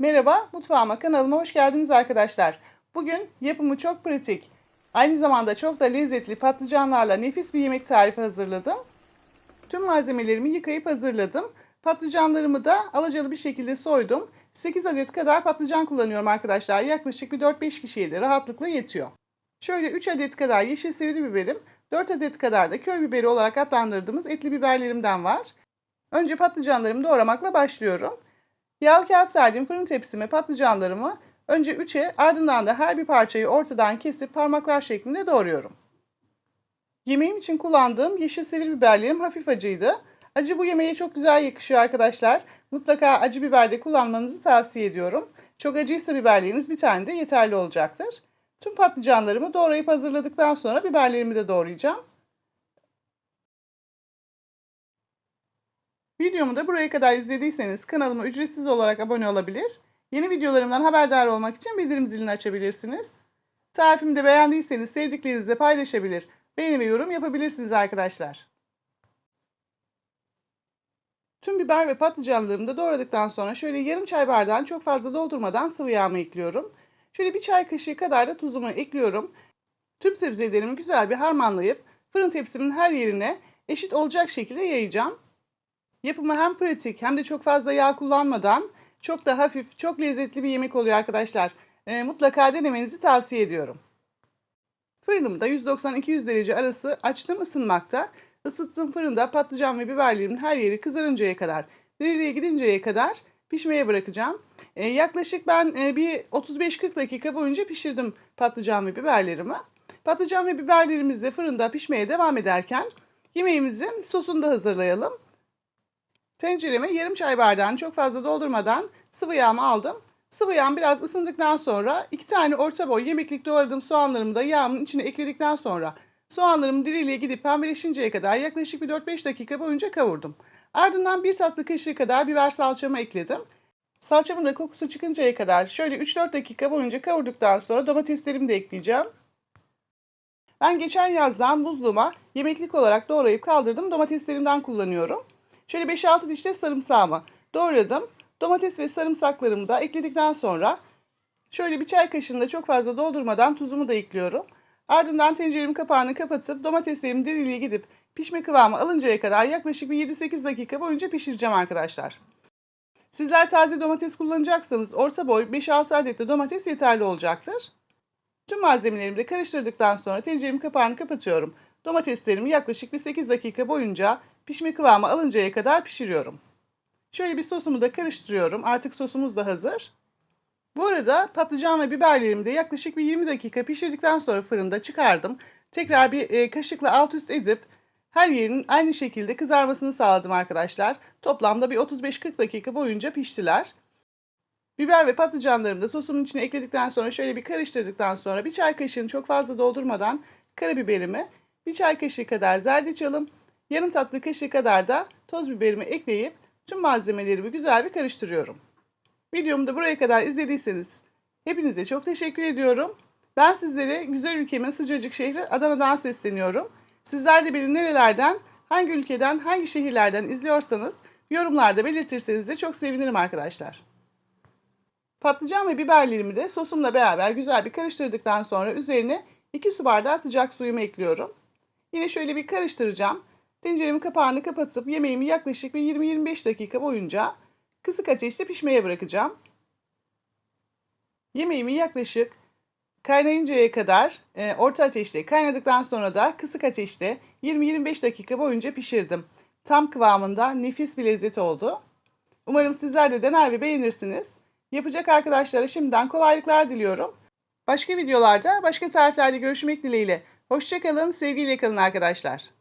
Merhaba, mutfağıma kanalıma hoş geldiniz arkadaşlar. Bugün yapımı çok pratik, aynı zamanda çok da lezzetli patlıcanlarla nefis bir yemek tarifi hazırladım. Tüm malzemelerimi yıkayıp hazırladım. Patlıcanlarımı da alacalı bir şekilde soydum. 8 adet kadar patlıcan kullanıyorum arkadaşlar. Yaklaşık bir 4-5 kişiye de rahatlıkla yetiyor. Şöyle 3 adet kadar yeşil sivri biberim, 4 adet kadar da köy biberi olarak adlandırdığımız etli biberlerimden var. Önce patlıcanlarımı doğramakla başlıyorum. Yağlı kağıt serdiğim fırın tepsime patlıcanlarımı önce 3'e ardından da her bir parçayı ortadan kesip parmaklar şeklinde doğruyorum. Yemeğim için kullandığım yeşil sivri biberlerim hafif acıydı. Acı bu yemeğe çok güzel yakışıyor arkadaşlar. Mutlaka acı biber de kullanmanızı tavsiye ediyorum. Çok acıysa biberleriniz bir tane de yeterli olacaktır. Tüm patlıcanlarımı doğrayıp hazırladıktan sonra biberlerimi de doğrayacağım. Videomu da buraya kadar izlediyseniz kanalıma ücretsiz olarak abone olabilir. Yeni videolarımdan haberdar olmak için bildirim zilini açabilirsiniz. Tarifimi de beğendiyseniz sevdiklerinizle paylaşabilir, beğeni ve yorum yapabilirsiniz arkadaşlar. Tüm biber ve patlıcanlarımı da doğradıktan sonra şöyle yarım çay bardağını çok fazla doldurmadan sıvı yağımı ekliyorum. Şöyle bir çay kaşığı kadar da tuzumu ekliyorum. Tüm sebzelerimi güzel bir harmanlayıp fırın tepsimin her yerine eşit olacak şekilde yayacağım. Yapımı hem pratik hem de çok fazla yağ kullanmadan çok da hafif, çok lezzetli bir yemek oluyor arkadaşlar. E, mutlaka denemenizi tavsiye ediyorum. Fırınımı da 190-200 derece arası açtım ısınmakta. Isıttığım fırında patlıcan ve biberlerimin her yeri kızarıncaya kadar, diriliğe gidinceye kadar pişmeye bırakacağım. E, yaklaşık ben e, bir 35-40 dakika boyunca pişirdim patlıcan ve biberlerimi. Patlıcan ve biberlerimiz de fırında pişmeye devam ederken yemeğimizin sosunu da hazırlayalım. Tencereme yarım çay bardağını çok fazla doldurmadan sıvı yağımı aldım. Sıvı yağım biraz ısındıktan sonra iki tane orta boy yemeklik doğradığım soğanlarımı da yağımın içine ekledikten sonra soğanlarım diriliğe gidip pembeleşinceye kadar yaklaşık bir 4-5 dakika boyunca kavurdum. Ardından bir tatlı kaşığı kadar biber salçamı ekledim. Salçamın da kokusu çıkıncaya kadar şöyle 3-4 dakika boyunca kavurduktan sonra domateslerimi de ekleyeceğim. Ben geçen yazdan buzluğuma yemeklik olarak doğrayıp kaldırdım domateslerimden kullanıyorum. Şöyle 5-6 diş de sarımsağımı doğradım. Domates ve sarımsaklarımı da ekledikten sonra şöyle bir çay kaşığında çok fazla doldurmadan tuzumu da ekliyorum. Ardından tenceremin kapağını kapatıp domateslerim diriliğe gidip pişme kıvamı alıncaya kadar yaklaşık bir 7-8 dakika boyunca pişireceğim arkadaşlar. Sizler taze domates kullanacaksanız orta boy 5-6 adet de domates yeterli olacaktır. Tüm malzemelerimi de karıştırdıktan sonra tenceremin kapağını kapatıyorum. Domateslerimi yaklaşık bir 8 dakika boyunca pişme kıvamı alıncaya kadar pişiriyorum. Şöyle bir sosumu da karıştırıyorum. Artık sosumuz da hazır. Bu arada patlıcan ve biberlerimi de yaklaşık bir 20 dakika pişirdikten sonra fırında çıkardım. Tekrar bir e, kaşıkla alt üst edip her yerinin aynı şekilde kızarmasını sağladım arkadaşlar. Toplamda bir 35-40 dakika boyunca piştiler. Biber ve patlıcanlarımı da sosumun içine ekledikten sonra şöyle bir karıştırdıktan sonra bir çay kaşığını çok fazla doldurmadan karabiberimi, bir çay kaşığı kadar zerdeçalım, yarım tatlı kaşığı kadar da toz biberimi ekleyip tüm malzemelerimi güzel bir karıştırıyorum. Videomu da buraya kadar izlediyseniz hepinize çok teşekkür ediyorum. Ben sizlere güzel ülkemin sıcacık şehri Adana'dan sesleniyorum. Sizler de beni nerelerden, hangi ülkeden, hangi şehirlerden izliyorsanız yorumlarda belirtirseniz de çok sevinirim arkadaşlar. Patlıcan ve biberlerimi de sosumla beraber güzel bir karıştırdıktan sonra üzerine 2 su bardağı sıcak suyumu ekliyorum. Yine şöyle bir karıştıracağım. Tenceremin kapağını kapatıp yemeğimi yaklaşık bir 20-25 dakika boyunca kısık ateşte pişmeye bırakacağım. Yemeğimi yaklaşık kaynayıncaya kadar e, orta ateşte kaynadıktan sonra da kısık ateşte 20-25 dakika boyunca pişirdim. Tam kıvamında nefis bir lezzet oldu. Umarım sizler de dener ve beğenirsiniz. Yapacak arkadaşlara şimdiden kolaylıklar diliyorum. Başka videolarda, başka tariflerde görüşmek dileğiyle. Hoşçakalın, sevgiyle kalın arkadaşlar.